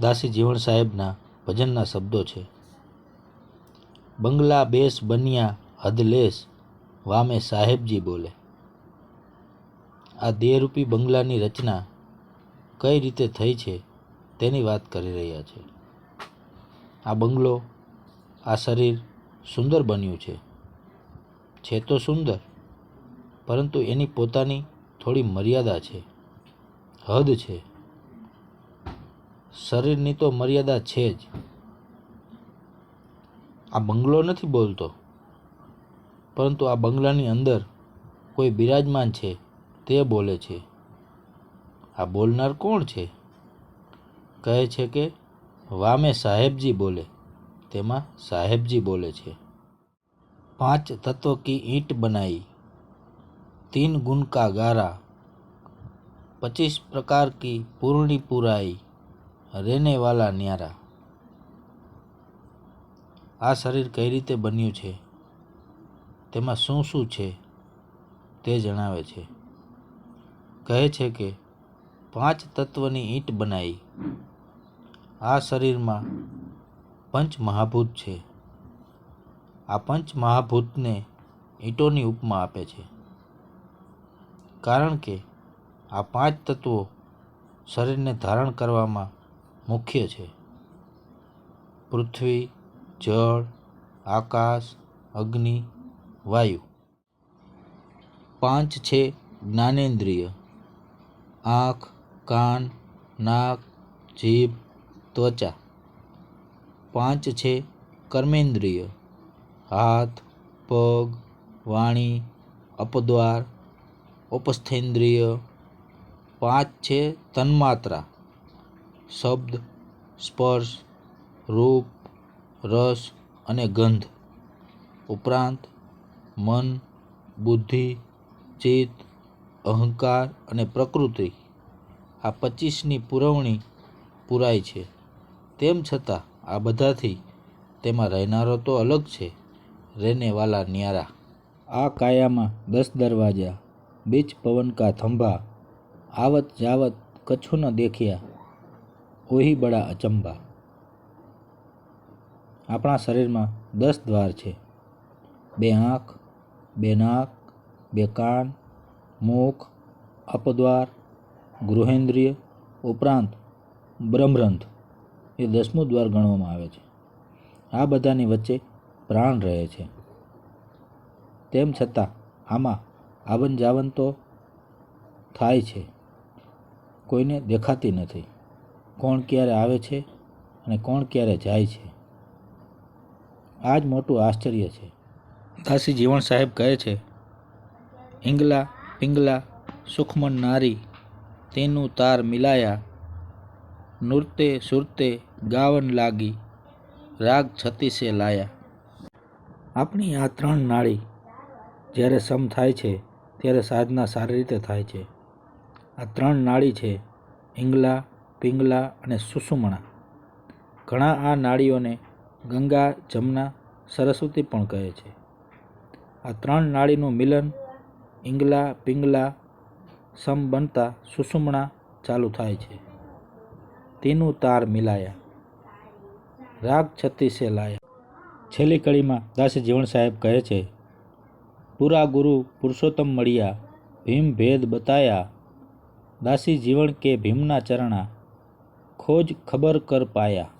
દાસી જીવણ સાહેબના ભજનના શબ્દો છે. બંગલા બેસ બન્યા હદલેશ વામે સાહેબજી બોલે. આ દેહરૂપી બંગલાની રચના કઈ રીતે થઈ છે તેની વાત કરી રહ્યા છે. આ બંગલો, આ શરીર સુંદર બન્યું છે. છે તો સુંદર, પરંતુ એની પોતાની થોડી મર્યાદા છે. હદ છે. શરીરની તો મર્યાદા છે જ. આ બંગલો નથી બોલતો. પરંતુ આ બંગલાની અંદર કોઈ બિરાજમાન છે, તે બોલે છે. આ બોલનાર કોણ છે? કહે છે કે વામે સાહેબજી બોલે. તેમાં સાહેબજી બોલે છે. પાંચ તત્વ કી ઈંટ બનાવી તીન ગુનકા ગારા. પચીસ પ્રકાર કી પૂર્ણી પુરાઈ. રહેને વાલા ન્યારા. આ શરીર કઈ રીતે બન્યું છે? તેમાં શું શું છે તે જણાવે છે. કહે છે કે પાંચ તત્વની ઈંટ બનાવી આ શરીરમાં પંચ મહાભૂત છે. આ પંચ મહાભૂતને ઈંટોની ઉપમા આપે છે. કારણ કે આ પાંચ તત્વો શરીરને ધારણ કરવામાં મુખ્ય છે. પૃથ્વી, જળ, આકાશ, અગ્નિ, વાયુ. પાંચ છે જ્ઞાનેન્દ્રિય. આંખ, કાન, નાક, જીભ, ત્વચા. પાંચ છે કર્મેન્દ્રિય. હાથ, પગ, વાણી, અપદ્વાર, ઉપસ્થેન્દ્રિય. પાંચ છે તન્માત્રા. શબ્દ, સ્પર્શ, રૂપ, રસ અને ગંધ. ઉપરાંત, મન, બુદ્ધિ, ચિત્ત, અહંકાર અને પ્રકૃતિ. આ પચીસની પુરવણી પુરાય છે. તેમ છતાં, આ બધાથી તેમાં રહેનારો તો અલગ છે, રહેનેવાલા ન્યારા. આ કાયામાં દસ દરવાજા, બીચ પવન કા થંભા, આવત જાવત કછુ ન દેખ્યા. ઓહી બડા અચંબા. આપણા શરીરમાં દસ દ્વાર છે. બે આંખ, બે નાક, બે કાન, મુખ, અપદ્વાર, ગૃહેન્દ્રિય, ઉપરાંત બ્રહ્મરંથ એ દસમું દ્વાર ગણવામાં આવે છે. આ બધાની વચ્ચે પ્રાણ રહે છે. તેમ છતાં આમાં આવન જાવન તો થાય છે. કોઈને દેખાતી નથી. કોણ ક્યારે આવે છે અને કોણ ક્યારે જાય છે? આ જ મોટું આશ્ચર્ય છે. દાસી જીવણ સાહેબ કહે છે હિંગલા પિંગલા, સુખમન નારી, તેનું તાર મિલાયા. નૃત્ય સુરતે ગાવન લાગી, રાગ છતીસે લાયા. આપણી આ ત્રણ નાળી જ્યારે સમ થાય છે, ત્યારે સાધના સારી રીતે થાય છે. આ ત્રણ નાળી છે ઈંગલા પિંગલા અને સુષુમણા ઘણા આ નાળીઓને ગંગા, જમના, સરસ્વતી પણ કહે છે. આ ત્રણ નાળીનું મિલન ઇંગલા પિંગલા, સમ બનતા સુષુમણા ચાલુ થાય છે. તેનું તાર મિલાયા. રાગ છત્તીસે લાયા. છેલ્લી કડીમાં દાસી જીવણ સાહેબ કહે છે, પૂરા ગુરુ પુરુષોત્તમ મળ્યા, ભીમ ભેદ બતાયા. દાસી જીવણ કે ભીમના ચરણા ખોજ ખબર કર પાયા.